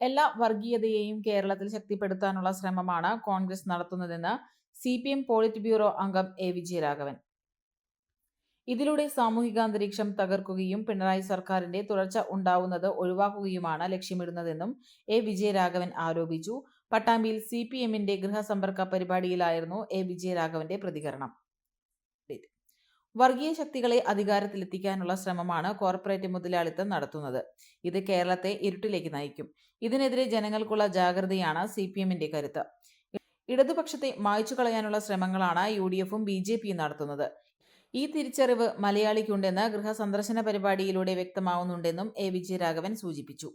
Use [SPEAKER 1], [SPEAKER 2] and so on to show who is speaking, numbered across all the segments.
[SPEAKER 1] എല്ലാ വർഗീയതയെയും കേരളത്തിൽ ശക്തിപ്പെടുത്താനുള്ള ശ്രമമാണ് കോൺഗ്രസ് നടത്തുന്നതെന്ന് C P M politburo അംഗം എ വിജയരാഘവൻ. ഇതിലൂടെ സാമൂഹികാന്തരീക്ഷം തകർക്കുകയും പിണറായി സർക്കാരിന്റെ തുടർച്ച ഉണ്ടാവുന്നത് ഒഴിവാക്കുകയുമാണ് ലക്ഷ്യമിടുന്നതെന്നും എ വിജയരാഘവൻ ആരോപിച്ചു. പട്ടാമ്പിയിൽ സി പി എമ്മിന്റെ ഗൃഹസമ്പർക്ക പരിപാടിയിലായിരുന്നു എ വിജയരാഘവന്റെ പ്രതികരണം. വർഗീയ ശക്തികളെ അധികാരത്തിലെത്തിക്കാനുള്ള ശ്രമമാണ് കോർപ്പറേറ്റ് മുതലാളിത്തം നടത്തുന്നത്. ഇത് കേരളത്തെ ഇരുട്ടിലേക്ക് നയിക്കും. ഇതിനെതിരെ ജനങ്ങൾക്കുള്ള ജാഗ്രതയാണ് സി പി എമ്മിന്റെ കരുത്ത്. ഇടതുപക്ഷത്തെ മായ്ച്ചു കളയാനുള്ള ശ്രമങ്ങളാണ് യു ഡി എഫും ബി ജെ പിയും നടത്തുന്നത്. ഈ തിരിച്ചറിവ് മലയാളിക്കുണ്ടെന്ന് ഗൃഹസന്ദർശന പരിപാടിയിലൂടെ വ്യക്തമാവുന്നുണ്ടെന്നും എ വിജയരാഘവൻ സൂചിപ്പിച്ചു.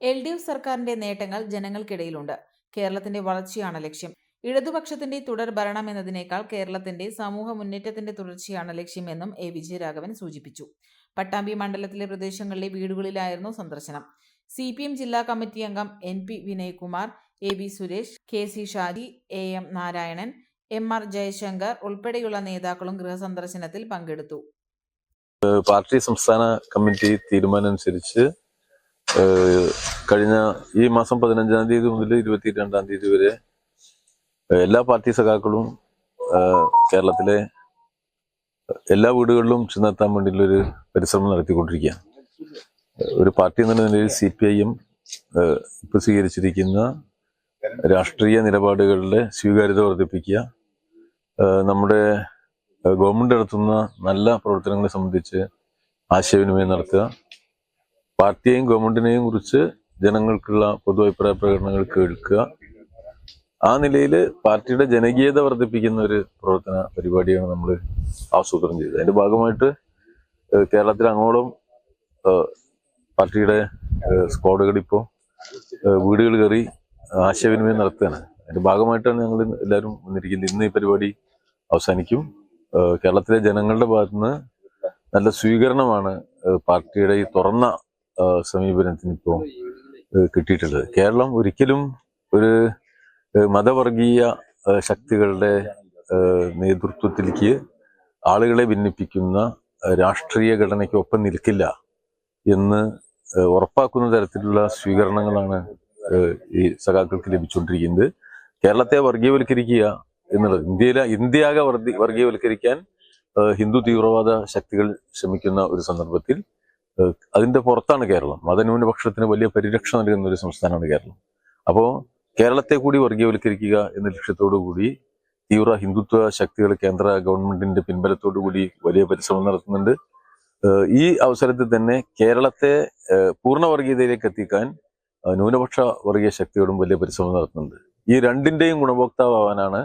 [SPEAKER 1] എൽ ഡി എഫ് സർക്കാരിന്റെ നേട്ടങ്ങൾ ജനങ്ങൾക്കിടയിലുണ്ട്. കേരളത്തിന്റെ വളർച്ചയാണ് ലക്ഷ്യം. ഇടതുപക്ഷത്തിന്റെ തുടർ ഭരണം എന്നതിനേക്കാൾ കേരളത്തിന്റെ സമൂഹ മുന്നേറ്റത്തിന്റെ തുടർച്ചയാണ് ലക്ഷ്യമെന്നും എ വിജയരാഘവൻ സൂചിപ്പിച്ചു. പട്ടാമ്പി മണ്ഡലത്തിലെ പ്രദേശങ്ങളിലെ വീടുകളിലായിരുന്നു സന്ദർശനം. സി പി എം ജില്ലാ കമ്മിറ്റി അംഗം N P Vinaykumar A B Suresh K C Shaji A M Narayanan M R Jayashankar ഉൾപ്പെടെയുള്ള നേതാക്കളും ഗൃഹസന്ദർശനത്തിൽ പങ്കെടുത്തു.
[SPEAKER 2] പാർട്ടി സംസ്ഥാന കമ്മിറ്റി തീരുമാനമനുസരിച്ച് അനുസരിച്ച് കഴിഞ്ഞ ഈ മാസം പതിനഞ്ചാം തീയതി മുതൽ ഇരുപത്തി രണ്ടാം തീയതി വരെ എല്ലാ പാർട്ടി സഖാക്കളും കേരളത്തിലെ എല്ലാ വീടുകളിലും ചെന്നെത്താൻ വേണ്ടിയുള്ളൊരു പരിശ്രമം നടത്തിക്കൊണ്ടിരിക്കുകയാണ്. ഒരു പാർട്ടി എന്ന നിലയിൽ സി പി ഐ എം ഇപ്പൊ സ്വീകരിച്ചിരിക്കുന്ന രാഷ്ട്രീയ നിലപാടുകളുടെ സ്വീകാര്യത വർദ്ധിപ്പിക്കുക നമ്മുടെ ഗവൺമെന്റ് നടത്തുന്ന നല്ല പ്രവർത്തനങ്ങളെ സംബന്ധിച്ച് ആശയവിനിമയം നടത്തുക പാർട്ടിയെയും ഗവൺമെന്റിനെയും കുറിച്ച് ജനങ്ങൾക്കുള്ള പൊതു അഭിപ്രായ പ്രകടനങ്ങൾ കേൾക്കുക ആ നിലയിൽ പാർട്ടിയുടെ ജനകീയത വർദ്ധിപ്പിക്കുന്ന ഒരു പ്രവർത്തന പരിപാടിയാണ് നമ്മൾ ആസൂത്രണം ചെയ്തത്. അതിന്റെ ഭാഗമായിട്ട് കേരളത്തിൽ അങ്ങോളം പാർട്ടിയുടെ സ്ക്വാഡുകൾ ഇപ്പോൾ വീടുകൾ കയറി ആശയവിനിമയം നടത്തുകയാണ്. അതിന്റെ ഭാഗമായിട്ടാണ് ഞങ്ങൾ എല്ലാവരും വന്നിരിക്കുന്നത്. ഇന്ന് ഈ പരിപാടി അവസാനിക്കും. കേരളത്തിലെ ജനങ്ങളുടെ ഭാഗത്തുനിന്ന് നല്ല സ്വീകരണമാണ് പാർട്ടിയുടെ ഈ തുറന്ന സമീപനത്തിന് ഇപ്പോൾ കിട്ടിയിട്ടുള്ളത്. കേരളം ഒരിക്കലും ഒരു മതവർഗീയ ശക്തികളുടെ നേതൃത്വത്തിലേക്ക് ആളുകളെ ഭിന്നിപ്പിക്കുന്ന രാഷ്ട്രീയ ഘടനയ്ക്ക് ഒപ്പം നിൽക്കില്ല എന്ന് ഉറപ്പാക്കുന്ന തരത്തിലുള്ള സ്വീകരണങ്ങളാണ് ഈ സഖാക്കൾക്ക് ലഭിച്ചുകൊണ്ടിരിക്കുന്നത്. കേരളത്തെ വർഗീയവൽക്കരിക്കുക എന്നുള്ളത് ഇന്ത്യയിലെ ഇന്ത്യയാകെ വർഗീയവൽക്കരിക്കാൻ ഹിന്ദു തീവ്രവാദ ശക്തികൾ ശ്രമിക്കുന്ന ഒരു സന്ദർഭത്തിൽ അതിന്റെ പുറത്താണ് കേരളം. മതന്യൂനപക്ഷത്തിന് വലിയ പരിരക്ഷ നൽകുന്ന ഒരു സംസ്ഥാനമാണ് കേരളം. അപ്പോൾ കേരളത്തെ കൂടി വർഗീയവൽക്കരിക്കുക എന്ന ലക്ഷ്യത്തോടു കൂടി തീവ്ര ഹിന്ദുത്വ ശക്തികൾ കേന്ദ്ര ഗവൺമെന്റിന്റെ പിൻബലത്തോടു കൂടി വലിയ പരിശ്രമം നടത്തുന്നുണ്ട്. ഈ അവസരത്തിൽ തന്നെ കേരളത്തെ പൂർണ വർഗീയതയിലേക്ക് എത്തിക്കാൻ ന്യൂനപക്ഷ വർഗീയ ശക്തികളും വലിയ പരിശ്രമം നടത്തുന്നുണ്ട്. ഈ രണ്ടിന്റെയും ഗുണഭോക്താവാനാണ്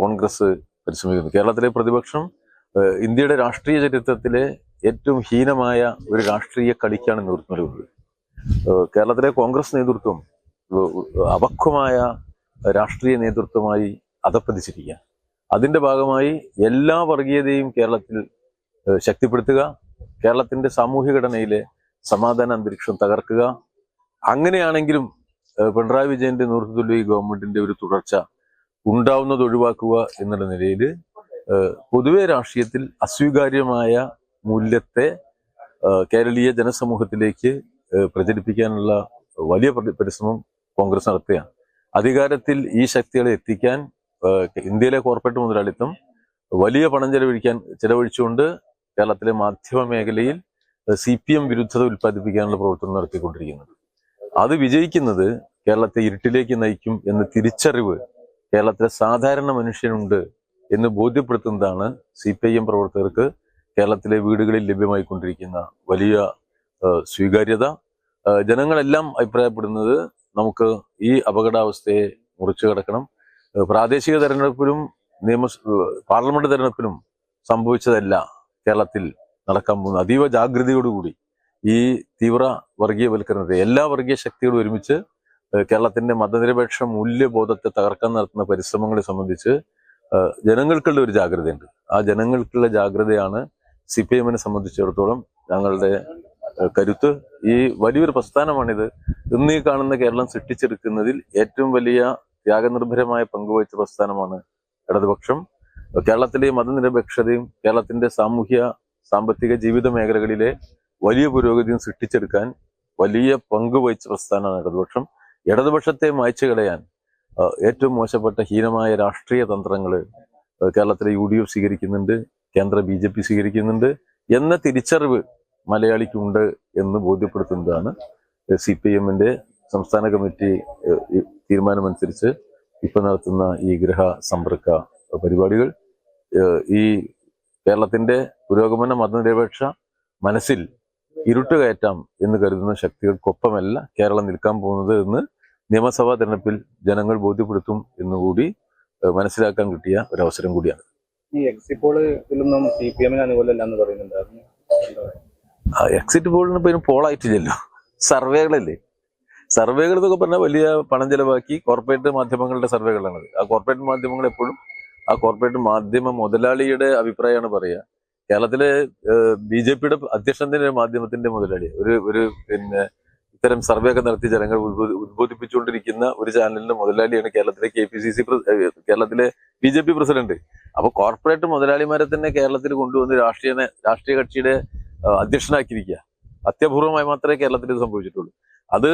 [SPEAKER 2] കോൺഗ്രസ് പരിശ്രമിക്കുന്നത്. കേരളത്തിലെ പ്രതിപക്ഷം ഇന്ത്യയുടെ രാഷ്ട്രീയ ചരിത്രത്തിലെ ഏറ്റവും ഹീനമായ ഒരു രാഷ്ട്രീയ കളിക്കാണ് നേതൃത്വം നൽകുന്നത്. കേരളത്തിലെ കോൺഗ്രസ് നേതൃത്വം അപക്വമായ രാഷ്ട്രീയ നേതൃത്വമായി അധപ്പതിച്ചിരിക്കുക അതിന്റെ ഭാഗമായി എല്ലാ വർഗീയതയും കേരളത്തിൽ ശക്തിപ്പെടുത്തുക. കേരളത്തിന്റെ സാമൂഹ്യ ഘടനയിലെ സമാധാന അന്തരീക്ഷം തകർക്കുക. അങ്ങനെയാണെങ്കിലും പിണറായി വിജയന്റെ നേതൃത്വത്തിലുള്ള ഈ ഗവൺമെന്റിന്റെ ഒരു തുടർച്ച ഉണ്ടാവുന്നത് ഒഴിവാക്കുക എന്നുള്ള നിലയിൽ പൊതുവെ രാഷ്ട്രീയത്തിൽ അസ്വീകാര്യമായ മൂല്യത്തെ കേരളീയ ജനസമൂഹത്തിലേക്ക് പ്രചരിപ്പിക്കാനുള്ള വലിയ പരിശ്രമം കോൺഗ്രസ് നടത്തുകയാണ് അധികാരത്തിൽ ഈ ശക്തികളെ എത്തിക്കാൻ ഇന്ത്യയിലെ കോർപ്പറേറ്റ് മുതലാളിത്തം വലിയ പണം ചെലവഴിക്കാൻ ചെലവഴിച്ചുകൊണ്ട് കേരളത്തിലെ മാധ്യമ മേഖലയിൽ സി പി എം വിരുദ്ധത ഉൽപ്പാദിപ്പിക്കാനുള്ള പ്രവർത്തനം നടത്തിക്കൊണ്ടിരിക്കുന്നത്. അത് വിജയിക്കുന്നത് കേരളത്തെ ഇരുട്ടിലേക്ക് നയിക്കും എന്ന തിരിച്ചറിവ് കേരളത്തിലെ സാധാരണ മനുഷ്യനുണ്ട് എന്ന് ബോധ്യപ്പെടുത്തുന്നതാണ് സി പി ഐ എം പ്രവർത്തകർക്ക് കേരളത്തിലെ വീടുകളിൽ ലഭ്യമായിക്കൊണ്ടിരിക്കുന്ന വലിയ സ്വീകാര്യത. ജനങ്ങളെല്ലാം അഭിപ്രായപ്പെടുന്നത് നമുക്ക് ഈ അപകടാവസ്ഥയെ മുറിച്ചു കടക്കണം. പ്രാദേശിക തെരഞ്ഞെടുപ്പിലും നിയമ പാർലമെന്റ് തെരഞ്ഞെടുപ്പിലും സംഭവിച്ചതല്ല കേരളത്തിൽ നടക്കാൻ പോകുന്ന അതീവ ജാഗ്രതയോടുകൂടി ഈ തീവ്ര വർഗീയവൽക്കരണത്തെ എല്ലാ വർഗീയ ശക്തികളും ഒരുമിച്ച് കേരളത്തിന്റെ മതനിരപേക്ഷ മൂല്യബോധത്തെ തകർക്കാൻ നടത്തുന്ന പരിശ്രമങ്ങളെ സംബന്ധിച്ച് ജനങ്ങൾക്കുള്ള ഒരു ജാഗ്രതയുണ്ട്. ആ ജനങ്ങൾക്കുള്ള ജാഗ്രതയാണ് സി പി എമ്മിനെ സംബന്ധിച്ചിടത്തോളം ഞങ്ങളുടെ കരുത്ത് ഈ വലിയൊരു പ്രസ്ഥാനമാണിത്. ഇന്ന് ഈ കാണുന്ന കേരളം സൃഷ്ടിച്ചെടുക്കുന്നതിൽ ഏറ്റവും വലിയ ത്യാഗനിർഭരമായ പങ്കുവഹിച്ച പ്രസ്ഥാനമാണ് ഇടതുപക്ഷം. കേരളത്തിലെ മതനിരപേക്ഷതയും കേരളത്തിന്റെ സാമൂഹ്യ സാമ്പത്തിക ജീവിത മേഖലകളിലെ വലിയ പുരോഗതിയും സൃഷ്ടിച്ചെടുക്കാൻ വലിയ പങ്കുവഹിച്ച പ്രസ്ഥാനമാണ് ഇടതുപക്ഷം. ഇടതുപക്ഷത്തെ മായ്ച്ചു കളയാൻ ഏറ്റവും മോശപ്പെട്ട ഹീനമായ രാഷ്ട്രീയ തന്ത്രങ്ങൾ കേരളത്തിലെ യു ഡി എഫ് സ്വീകരിക്കുന്നുണ്ട് കേന്ദ്ര ബി ജെ പി സ്വീകരിക്കുന്നുണ്ട് എന്ന തിരിച്ചറിവ് മലയാളിക്കുണ്ട് എന്ന് ബോധ്യപ്പെടുത്തുന്നതാണ്. സി പി എമ്മിന്റെ സംസ്ഥാന കമ്മിറ്റി തീരുമാനമനുസരിച്ച് ഇപ്പൊ നടത്തുന്ന ഈ ഗൃഹ സമ്പർക്ക പരിപാടികൾ ഈ കേരളത്തിന്റെ പുരോഗമന മതനിരപേക്ഷ മനസ്സിൽ ഇരുട്ട് കയറ്റാം എന്ന് കരുതുന്ന ശക്തികൾക്കൊപ്പമല്ല കേരളം നിൽക്കാൻ പോകുന്നത് എന്ന് നിയമസഭാ തെരഞ്ഞെടുപ്പിൽ ജനങ്ങൾ ബോധ്യപ്പെടുത്തും എന്നുകൂടി മനസ്സിലാക്കാൻ കിട്ടിയ ഒരു അവസരം കൂടിയാണ്.
[SPEAKER 3] ഈ എക്സിറ്റ് പോൾ ഇതിലൊന്നും സി പി എമ്മിന് അനുകൂലമല്ല എന്ന് പറയുന്നുണ്ടായിരുന്നു.
[SPEAKER 2] എക്സിറ്റ് പോളിന് ഇപ്പം പോളായിട്ടില്ലല്ലോ സർവേകളല്ലേ? സർവേകൾ എന്നൊക്കെ പറഞ്ഞാൽ വലിയ പണം ചെലവാക്കി കോർപ്പറേറ്റ് മാധ്യമങ്ങളുടെ സർവേകളാണത്. ആ കോർപ്പറേറ്റ് മാധ്യമങ്ങൾ എപ്പോഴും ആ കോർപ്പറേറ്റ് മാധ്യമ മുതലാളിയുടെ അഭിപ്രായമാണ് പറയുക. കേരളത്തിലെ ബി ജെ പിയുടെ അധ്യക്ഷന്റെ മാധ്യമത്തിന്റെ മുതലാളി ഒരു ഒരു പിന്നെ ഇത്തരം സർവേ ഒക്കെ നടത്തി ജനങ്ങൾ ഉദ്ബോധി- ഉദ്ബോധിപ്പിച്ചുകൊണ്ടിരിക്കുന്ന ഒരു ചാനലിന്റെ മുതലാളിയാണ് കേരളത്തിലെ കെ പി സി സി കേരളത്തിലെ ബി ജെ പി പ്രസിഡന്റ്. അപ്പൊ കോർപ്പറേറ്റ് മുതലാളിമാരെ തന്നെ കേരളത്തിൽ കൊണ്ടുവന്ന് രാഷ്ട്രീയ രാഷ്ട്രീയ കക്ഷിയുടെ അധ്യക്ഷനാക്കിയിരിക്കുക. അത്യപൂർവമായി മാത്രമേ കേരളത്തിൽ ഇത് സംഭവിച്ചിട്ടുള്ളൂ. അത്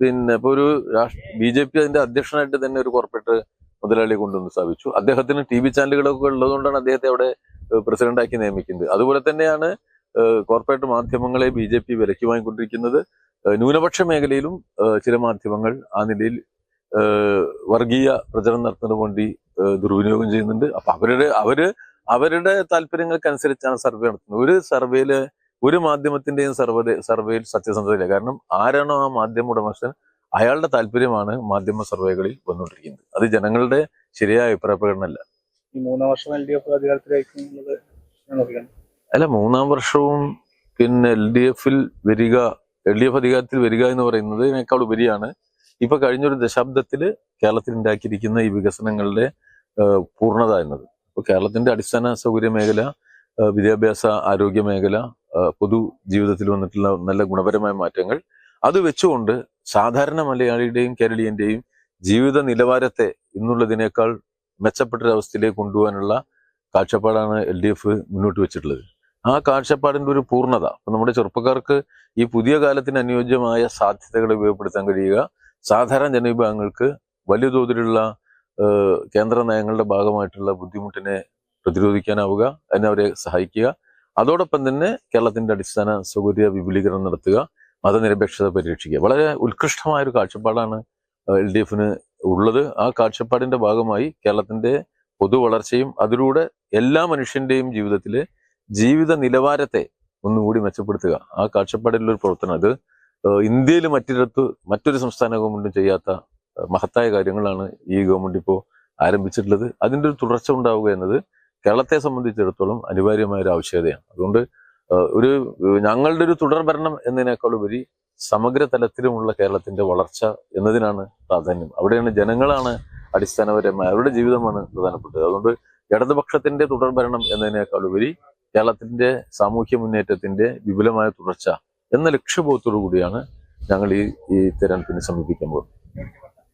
[SPEAKER 2] പിന്നെ ഇപ്പൊ ഒരു ബി ജെ പി അതിന്റെ അധ്യക്ഷനായിട്ട് തന്നെ ഒരു കോർപ്പറേറ്റ് മുതലാളി കൊണ്ടുവന്ന് സ്ഥാപിച്ചു. അദ്ദേഹത്തിന് ടി വി ചാനലുകളൊക്കെ ഉള്ളതുകൊണ്ടാണ് അദ്ദേഹത്തെ അവിടെ പ്രസിഡന്റാക്കി നിയമിക്കുന്നത്. അതുപോലെ തന്നെയാണ് കോർപ്പറേറ്റ് മാധ്യമങ്ങളെ ബി ജെ പി വിലക്കി വാങ്ങിക്കൊണ്ടിരിക്കുന്നത് ന്യൂനപക്ഷ മേഖലയിലും ചില മാധ്യമങ്ങൾ ആ നിലയിൽ വർഗീയ പ്രചരണം നടത്തുന്നതിന് വേണ്ടി ദുർവിനിയോഗം ചെയ്യുന്നുണ്ട്. അപ്പൊ അവരുടെ അവർ അവരുടെ താല്പര്യങ്ങൾക്കനുസരിച്ചാണ് സർവേ നടത്തുന്നത്. ഒരു സർവേയിൽ ഒരു മാധ്യമത്തിന്റെയും സർവേ സർവേയിൽ സത്യസന്ധതയില്ല. കാരണം ആരാണോ ആ മാധ്യമ ഉടമസ്ഥൻ അയാളുടെ താല്പര്യമാണ് മാധ്യമ സർവേകളിൽ വന്നുകൊണ്ടിരിക്കുന്നത്. അത് ജനങ്ങളുടെ ശരിയായ അഭിപ്രായ പ്രകടനമല്ല.
[SPEAKER 3] ഈ മൂന്നാം വർഷം എൽ ഡി എഫ് അധികാരത്തിലായിരിക്കും ഞാൻ നോക്കിയാണ്
[SPEAKER 2] അല്ല മൂന്നാം വർഷവും പിന്നെ എൽ ഡി എഫിൽ വരിക എൽ ഡി എഫ് അധികാരത്തിൽ വരിക എന്ന് പറയുന്നതിനേക്കാൾ ഉപരിയാണ് ഇപ്പൊ കഴിഞ്ഞൊരു ദശാബ്ദത്തിൽ കേരളത്തിൽ ഉണ്ടാക്കിയിരിക്കുന്ന ഈ വികസനങ്ങളുടെ പൂർണത എന്നത്. ഇപ്പൊ കേരളത്തിന്റെ അടിസ്ഥാന സൗകര്യ മേഖല വിദ്യാഭ്യാസ ആരോഗ്യ മേഖല പൊതു ജീവിതത്തിൽ വന്നിട്ടുള്ള നല്ല ഗുണപരമായ മാറ്റങ്ങൾ. അത് വെച്ചുകൊണ്ട് സാധാരണ മലയാളിയുടെയും കേരളീയന്റെയും ജീവിത നിലവാരത്തെ ഇന്നുള്ളതിനേക്കാൾ മെച്ചപ്പെട്ടൊരവസ്ഥയിലേക്ക് കൊണ്ടുപോകാനുള്ള കാഴ്ചപ്പാടാണ് എൽ ഡി എഫ് മുന്നോട്ട് വെച്ചിട്ടുള്ളത്. ആ കാഴ്ചപ്പാടിന്റെ ഒരു പൂർണത അപ്പൊ നമ്മുടെ ചെറുപ്പക്കാർക്ക് ഈ പുതിയ കാലത്തിന് അനുയോജ്യമായ സാധ്യതകളെ ഉപയോഗപ്പെടുത്താൻ കഴിയുക സാധാരണ ജനവിഭാഗങ്ങൾക്ക് വലിയ തോതിലുള്ള കേന്ദ്ര നയങ്ങളുടെ ഭാഗമായിട്ടുള്ള ബുദ്ധിമുട്ടിനെ പ്രതിരോധിക്കാനാവുക അതിനെ അവരെ സഹായിക്കുക അതോടൊപ്പം തന്നെ കേരളത്തിന്റെ അടിസ്ഥാന സൗകര്യ വിപുലീകരണം നടത്തുക മതനിരപേക്ഷത പരിരക്ഷിക്കുക. വളരെ ഉത്കൃഷ്ടമായ ഒരു കാഴ്ചപ്പാടാണ് എൽ ഡി എഫിന് ഉള്ളത്. ആ കാഴ്ചപ്പാടിന്റെ ഭാഗമായി കേരളത്തിന്റെ പൊതു വളർച്ചയും അതിലൂടെ എല്ലാ മനുഷ്യന്റെയും ജീവിതത്തിലെ ജീവിത നിലവാരത്തെ ഒന്നുകൂടി മെച്ചപ്പെടുത്തുക. ആ കാഴ്ചപ്പാടിലുള്ള ഒരു പ്രവർത്തനം അത് ഇന്ത്യയിൽ മറ്റൊരിടത്ത് മറ്റൊരു സംസ്ഥാന ഗവൺമെന്റും ചെയ്യാത്ത മഹത്തായ കാര്യങ്ങളാണ് ഈ ഗവൺമെന്റ് ഇപ്പോൾ ആരംഭിച്ചിട്ടുള്ളത്. അതിന്റെ ഒരു തുടർച്ച ഉണ്ടാവുക എന്നത് കേരളത്തെ സംബന്ധിച്ചിടത്തോളം അനിവാര്യമായ ഒരു ആവശ്യകതയാണ്. അതുകൊണ്ട് ഒരു ഞങ്ങളുടെ ഒരു തുടർ ഭരണം എന്നതിനേക്കാൾ ഉപരി സമഗ്ര തലത്തിലുമുള്ള കേരളത്തിന്റെ വളർച്ച എന്നതിനാണ് പ്രാധാന്യം. അവിടെയാണ് ജനങ്ങളാണ് അടിസ്ഥാനപരമായ അവരുടെ ജീവിതമാണ് പ്രധാനപ്പെട്ടത്. അതുകൊണ്ട് ഇടതുപക്ഷത്തിന്റെ തുടർ ഭരണം എന്നതിനേക്കാൾ ഉപരി കേരളത്തിന്റെ സാമൂഹ്യ മുന്നേറ്റത്തിന്റെ വിപുലമായ തുടർച്ച എന്ന ലക്ഷ്യബോധത്തോടു കൂടിയാണ് ഞങ്ങൾ ഈ ഈ തെരഞ്ഞെടുപ്പിനെ സമീപിക്കാൻ പോകുന്നത്.